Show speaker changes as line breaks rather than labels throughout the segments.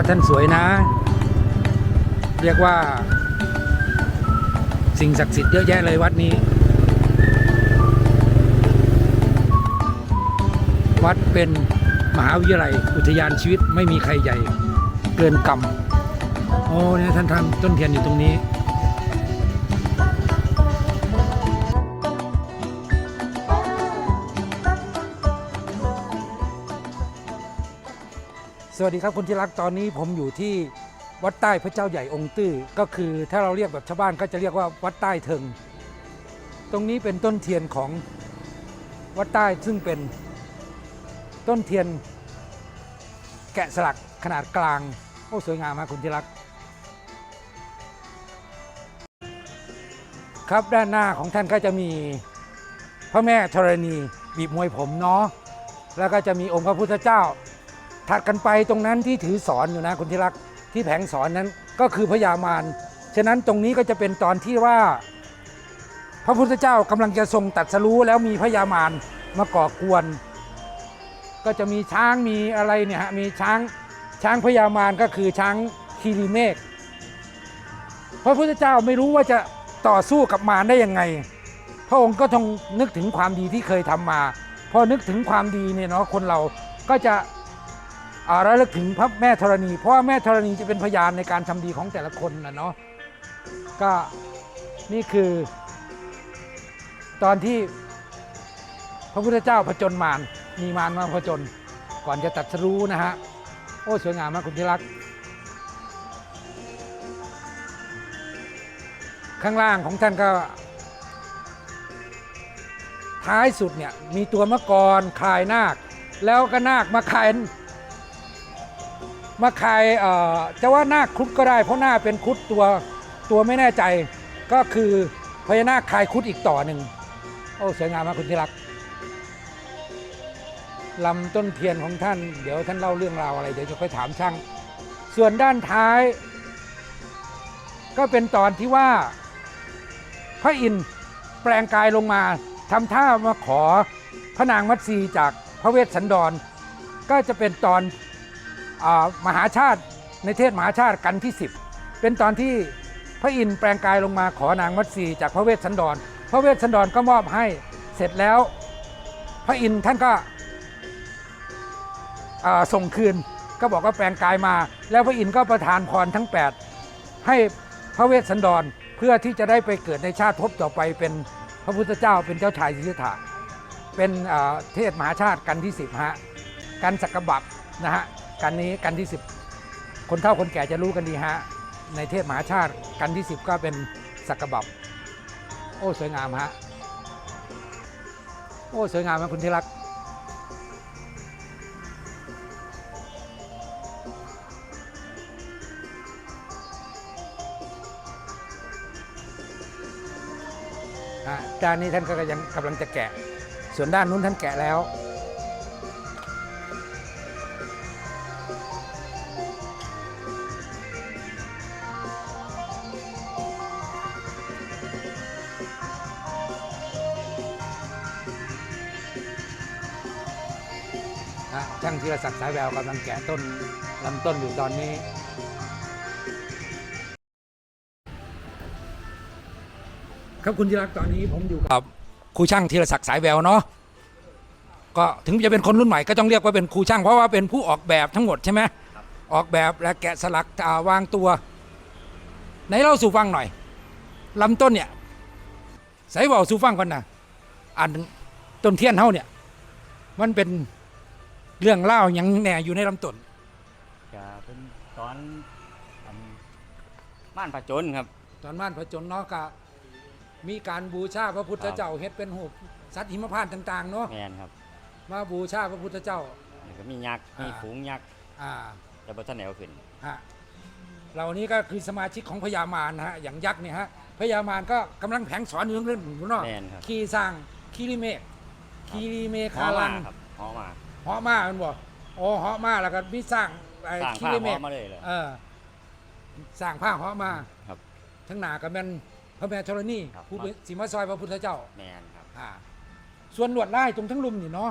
วัดท่านสวยนะ เรียกว่า สิ่งศักดิ์สิทธิ์เยอะแยะเลยวัดนี้ วัดเป็นมหาวิทยาลัยอุทยานชีวิตไม่มีใครใหญ่เกินกำโอ้เนี่ยท่านท่านต้นเทียนอยู่ตรงนี้ สวัสดีครับคุณที่รักตอนนี้ผมอยู่ที่วัดใต้พระเจ้าใหญ่องค์ตื้อก็คือถ้าเราเรียกแบบชาวบ้านก็จะเรียกว่าวัดใต้เทิง ตรงนี้เป็นต้นเทียนของวัดใต้ซึ่งเป็นต้นเทียนแกะสลักขนาดกลางโอ้สวยงามมากคุณที่รัก ครับด้านหน้าของท่านก็จะมีพระแม่ธรณีบีบมวยผมเนาะแล้วก็จะมีองค์พระพุทธเจ้า ถัดกันไปตรงนั้นที่ถือสอนอยู่นะคุณที่รักที่แผงสอนนั้นก็คือพญามารฉะนั้นตรงนี้ก็จะเป็นตอนที่ว่า พระพุทธเจ้ากำลังจะทรงตัดสรู้แล้วมีพญามารมาก่อกวน ก็จะมีช้างมีอะไรเนี่ยฮะมีช้างช้างพญามารก็คือช้างคีรีเมฆพระพุทธเจ้าไม่รู้ว่าจะต่อสู้กับมารได้ยังไง พระองค์ก็ทงนึกถึงความดีที่เคยทำมา พอนึกถึงความดีเนี่ยเนาะคนเราก็จะ ระลึกถึงพระแม่ธรณี เพราะว่าแม่ธรณีจะเป็นพยานในการทำดีของแต่ละคนนะเนาะก็นี่คือ ตอนที่พระพุทธเจ้าผจญมารมีมารมาผจญก่อนจะตัดสรู้นะฮะ โอ้ สวยงามมากคุณที่รัก ข้างล่างของท่านก็ ท้ายสุดเนี่ย มีตัวมะกรคลายนาค แล้วก็นาคมาคลาย มาคายจะว่านาครุฑก็ได้ เพราะหน้าเป็นครุฑตัวตัวไม่แน่ใจ ก็คือพญานาคคายครุฑอีกต่อหนึ่งโอ้สวยงามมากคุณที่รักลำต้นเทียนของท่าน เดี๋ยวท่านเล่าเรื่องราวอะไรเดี๋ยวจะค่อยถามช่าง ส่วนด้านท้าย ก็เป็นตอนที่ว่าพระอินทร์แปลงกายลงมาทำท่ามาขอพระนางมัตสีจากพระเวสสันดร ก็จะเป็นตอน มหาชาติในเทศมหาชาติกันที่ 10 เป็นตอนที่พระอินทร์แปลงกายลงมาขอนางมัตสีจากพระเวสสันดร พระเวสสันดรก็มอบให้เสร็จแล้ว พระอินทร์ท่านก็ส่งคืนก็บอกว่าแปลงกายมา แล้วพระอินทร์ก็ประทานพรทั้ง 8 ให้พระเวสสันดรเพื่อที่จะได้ไปเกิดในชาติภพต่อไปเป็นพระพุทธเจ้าเป็นเจ้าชายสิทธัตถะเป็นเทศมหาชาติกันที่10ฮะกันสักกะบับนะฮะ กันนี้กันที่ 10 คนเฒ่าคนแก่จะรู้กันดีฮะ ในเทศมหาชาติกันที่ 10 ก็เป็นสักกะบับ โอ้สวยงามฮะ โอ้สวยงามนะคุณที่รัก ด้านนี้ท่านก็ยังกำลังจะแกะ ส่วนด้านนู้นท่านแกะแล้ว นะช่างธีรศักดิ์สายแววกำลังแกะต้นลำต้นอยู่ตอนนี้ ครับคุณธีรักษ์ตอนนี้ผมอยู่กับครูช่างธีรศักดิ์สายแววเนาะก็ถึงจะเป็นคนรุ่นใหม่ก็ต้องเรียกว่าเป็นครูช่างเพราะว่าเป็นผู้ออกแบบทั้งหมดใช่ไหมออกแบบและแกะสลักอ่าวางตัวไหนเล่าสู่ฟังหน่อยลำต้นเนี่ยใส่บอกสู่ฟังก่อนนะอันต้นเทียนเฮาเนี่ย มันเป็น เรื่องเล่าหยังแหน่อยู่ในลำต้น
จะเป็นตอนอันม่านผจญครับ
ตอนบ้านพระจนเนาะก็มีการบูชาพระพุทธเจ้าเฮ็ดเป็นหูปสัตว์หิมพานต์ต่างๆเนาะ
แมนครับ
มาบูชาพระพุทธเจ้า
แล้วก็มียักษ์
อ่ามี
มีฝูงยักษ์
อ่า
แต่บัตแนวขึ้น
ฮะเหล่านี้ก็คือสมาชิกของพญามารนะฮะอย่างยักษ์เนี่ยฮะพญามารก็กำลังแผงสอนอยู่เรื่องอยู่เนาะ
แมนครับ
ขี่สร้างคีริเมฆคีริเม
หอ
ฆาลั
มางครับหอมา
เหาะมามันบอกโอ้เหาะมาแล้วก็มีสร้างไอ้
สร้าง
คี
ผ้า
ริ
ห
เม
อ
ฆ
มาเลยเลย
เออสร้างผ้าเหาะมา
ครับ
ทั้งหนากับแม่นพระแม่ธรณี
ครับ
ผู้เป็นสีมาซอยพระพุทธเจ้า
แมนครับ
อ่าส่วนลวดลายตรงทั้งลุมนี่เนาะ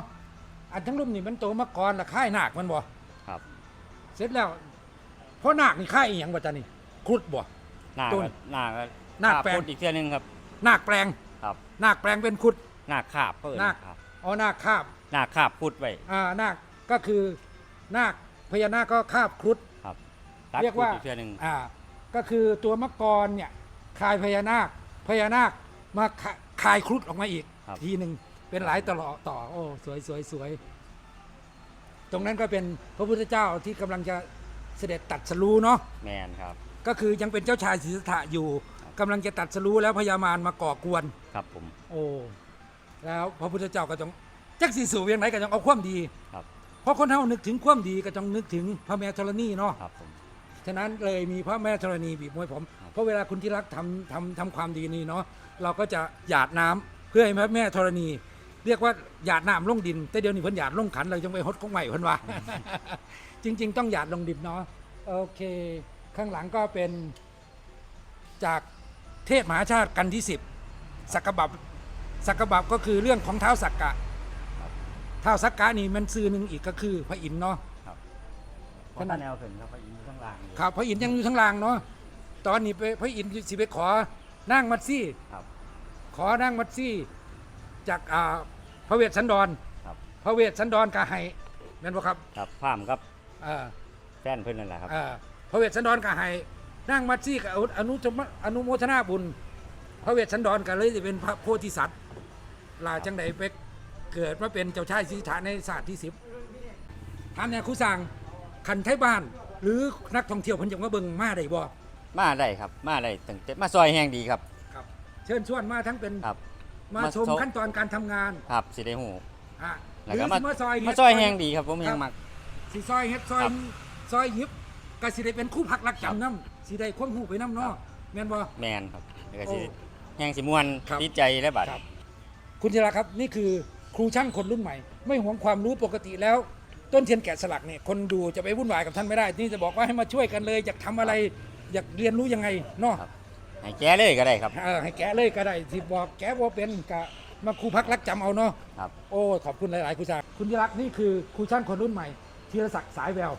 อันทั้งลุมนี่มันโตมาก่อนละค่ายนาคมันบ่
ครับ
เสร็จแล้วเพราะนาคนี่ค่ายอีหยังบ่จ๊ะนี่ครุฑบ่
หน้า
ต้น
ก็หน้าก็
หน้าแปลง
พูดอีกเทื่อนึงครับ
นาคแปลง
ครับ
นาคแปลงเป็นครุฑ
หน้าขาบเพิ่น
นาค
ครับ
อ๋อนาคคาบ
หน้าขาบพุดไว้
อ่านาคก็คือนาคพญานาคก็คาบครุฑ
ครับตัด
เรียกว่า
พูดอีกเทื่อนึง
อ่าก็คือตัวมังกรเนี่ยคายพญานาคพญานาคมาคาคายครุฑออกมาอีก
ครับ
ทีหนึ่งเป็นหลายตลอต่อ โอ้สวยสวยสวย ตรงนั้นก็เป็นพระพุทธเจ้าที่กำลังจะเสด็จตัดสรู้เนาะ
แมนครับ
ก็คือยังเป็นเจ้าชายศรีสถะอยู่กำลังจะตัดสรู้แล้วพญามารมาก่อกวน
ครับผม
โอ้แล้วพระพุทธเจ้าก็จง จักสีสู่เวียงไหนก็จงเอาความดี
ครับ
เพราะคนเฮานึกถึงความดีก็จงนึกถึงพระแม่ธรณีเนาะ
ครับผม
ฉะนั้นเลยมีพระแม่ธรณีบีบมวยผม
ครับ
เพราะเวลาคุณที่รักทำทำทำความดีนี่เนาะเราก็จะหยาดน้ำเพื่อให้พระแม่ธรณี เรียกว่าหยาดน้ำลงดิน แต่เดี๋ยวนี้เพิ่นหยาดลงขันเราจังไปฮดของใหม่เพิ่นว่า จริง ๆ ต้องหยาดลงดินเนาะโอเค ข้างหลังก็เป็นจากเทศมหาชาติกันที่สิบสักกะบับสักกะบับก็คือเรื่องของเท้าสักกะเท้าสักกะนี่มันซื้อหนึ่งอีกก็คือพระอินทร์เนาะ
เพราะท่านแนวถึงครับไปอินข้างล่างอยู่
ครับพระอินทร์ยังอยู่ข้างล่างเนาะตอนนี้ไปพระอินทร์สิไปขอนั่งมัดซี่
ครับ
ขอนั่งมัดซี่จากอ่าพระเวสสันดร
ครับ
พระเวสสันดรกาให้แม่นบ่ครับ
ครับพามครับ
เออ
แฟนเพิ่นนั่นแหละครับ
เออพระเวสสันดรกาให้นั่งมัดซี่กับอนุจมอนุโมทนาบุญ พระเวสสันดรก็เลยจะเป็นพระโพธิสัตว์ลาจังใดไป เกิดมาเป็นเจ้าชายสิทธาในศาสตร์ที่สิบถามเนี่ยครูสั่งคันไทยบ้าน หรือนักท่องเที่ยวเพิ่นจะมาเบิ่งมาได้บ่
มาได้ครับ มาได้ตั้งแต่มาซอยแห้งดีครับ
ครับ เชิญชวนมาทั้งเป็น
ครับ
มา
มา
ชม
ชม
ขั้นตอนการทำงาน
ครับสิได้หู
อะห
แล้ว
รือ
ก็มา
สิมาซอยเฮ็
มา
ด
ซอยแห้งดีครับผมยังมัก
สิซอยเฮ็ดซอย
ครับ
ซอยยิบก็สิได้เป็นคู่พักรักจำน้ำสิได้ความหูไปน้ำเนาะแม่นบ่
แมนครับแล้วก็สิ
โอ้
แห้งสิม่วน
ครับครับ
ดีใจและบาด
ครับคุณธีระครับนี่คือ ครูช่างคนรุ่นใหม่ ไม่หวงความรู้ปกติแล้ว ต้นเทียนแกะสลักเนี่ยคนดูจะไปวุ่นวายกับท่านไม่ได้ นี่จะบอกว่าให้มาช่วยกันเลยอยากทำอะไรอยากเรียนรู้ยังไงเนาะ
ครับ ให้แก้เลยก็ได้ครับ
เออให้แกะเลยก็ได้ที่บอกแกะว่าเป็นกะมาครูพักรักจำเอาเนาะ
ครับ
โอ้ขอบคุณหลาย ๆ ครูชาคุณยรักษ์นี่คือครูช่างคนรุ่นใหม่ธีรศักดิ์สายแวว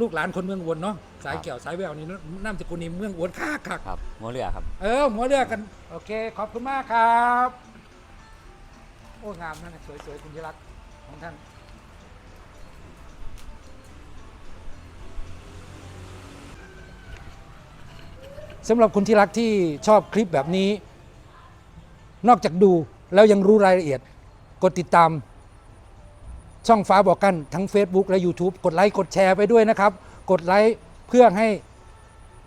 ลูกหลานคนเมืองอุวนเนาะสายเกี่ยวสายแววนี่น้ำสกุลนี่เมืองอุวนค่าคัก
ครับหัวเรือครับ
เออหัวเรือกัน โอเค ขอบคุณมากครับโอ้งามนั่นนะสวยๆคุณยรักของท่านสำหรับคุณที่รักที่ชอบคลิปแบบนี้ นอกจากดูแล้วยังรู้รายละเอียด กดติดตาม ช่องฟ้าบอกกันทั้ง Facebook และ YouTube กดไลค์กดแชร์ไปด้วยนะครับ กดไลค์เพื่อให้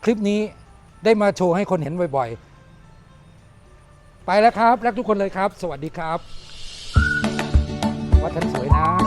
คลิปนี้ได้มาโชว์ให้คนเห็นบ่อยๆ ไปแล้วครับ รักทุกคนเลยครับ สวัสดีครับ ว่าฉันสวยนะ